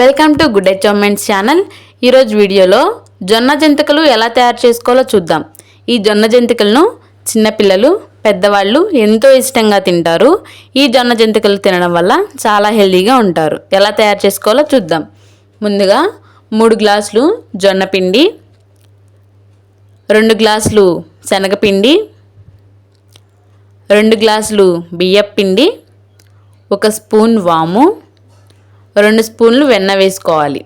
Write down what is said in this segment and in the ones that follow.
Welcome to good achievements channel. ఈరోజు వీడియోలో జొన్న జంతికలు ఎలా తయారు చేసుకోవాలో చూద్దాం. ఈ జొన్న జంతికలను చిన్నపిల్లలు పెద్దవాళ్ళు ఎంతో ఇష్టంగా తింటారు. ఈ జొన్న జంతికలు తినడం వల్ల చాలా హెల్తీగా ఉంటారు. ఎలా తయారు చేసుకోవాలో చూద్దాం. ముందుగా మూడు గ్లాసులు జొన్న పిండి రెండు గ్లాసులు శనగపిండి రెండు గ్లాసులు బియ్యపిండి ఒక స్పూన్ వాము రెండు స్పూన్లు వెన్న వేసుకోవాలి.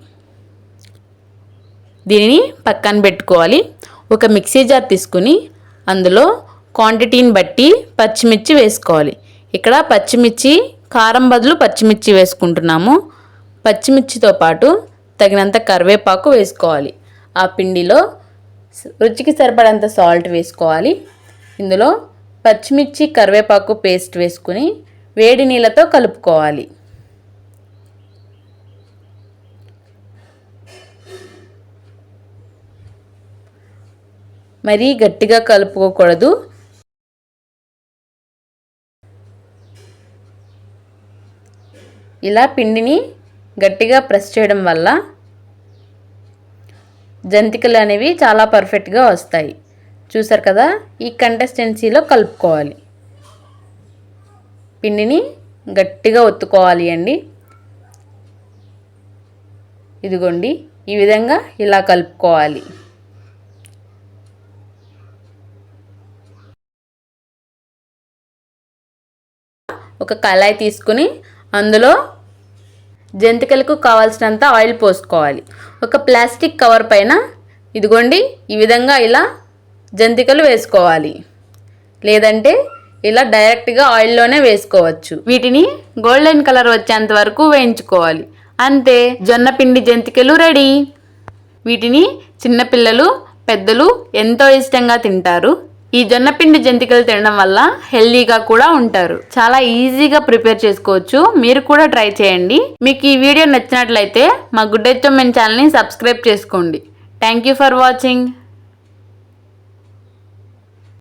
దీనిని పక్కన పెట్టుకోవాలి. ఒక మిక్సీ జార్ తీసుకుని అందులో క్వాంటిటీని బట్టి పచ్చిమిర్చి వేసుకోవాలి. ఇక్కడ పచ్చిమిర్చి కారం బదులు పచ్చిమిర్చి వేసుకుంటున్నాము. పచ్చిమిర్చితో పాటు తగినంత కరివేపాకు వేసుకోవాలి. ఆ పిండిలో రుచికి సరిపడంత సాల్ట్ వేసుకోవాలి. ఇందులో పచ్చిమిర్చి కరివేపాకు పేస్ట్ వేసుకుని వేడి నీళ్ళతో కలుపుకోవాలి. మరీ గట్టిగా కలుపుకోకూడదు. ఇలా పిండిని గట్టిగా ప్రెస్ చేయడం వల్ల జంతికలు అనేవి చాలా పర్ఫెక్ట్గా వస్తాయి. చూసారు కదా? ఈ కంటెస్టెన్సీలో కలుపుకోవాలి. పిండిని గట్టిగా ఒత్తుకోవాలి అండి. ఇదిగోండి ఈ విధంగా ఇలా కలుపుకోవాలి. ఒక కళాయి తీసుకుని అందులో జంతికలకు కావాల్సినంత ఆయిల్ పోసుకోవాలి. ఒక ప్లాస్టిక్ కవర్ పైన ఇదిగోండి ఈ విధంగా ఇలా జంతికలు వేసుకోవాలి. లేదంటే ఇలా డైరెక్ట్గా ఆయిల్లోనే వేసుకోవచ్చు. వీటిని గోల్డెన్ కలర్ వచ్చేంత వరకు వేయించుకోవాలి. అంతే జొన్న పిండి జంతికలు రెడీ. వీటిని చిన్నపిల్లలు పెద్దలు ఎంతో ఇష్టంగా తింటారు. ఈ జొన్నపిండి జంతికలు తినడం వల్ల హెల్దీగా కూడా ఉంటారు. చాలా ఈజీగా ప్రిపేర్ చేసుకోవచ్చు. మీరు కూడా ట్రై చేయండి. మీకు ఈ వీడియో నచ్చినట్లయితే మా గుడ్ ఎచ్చమ్మెన్ ఛానల్ని సబ్స్క్రైబ్ చేసుకోండి. Thank you for watching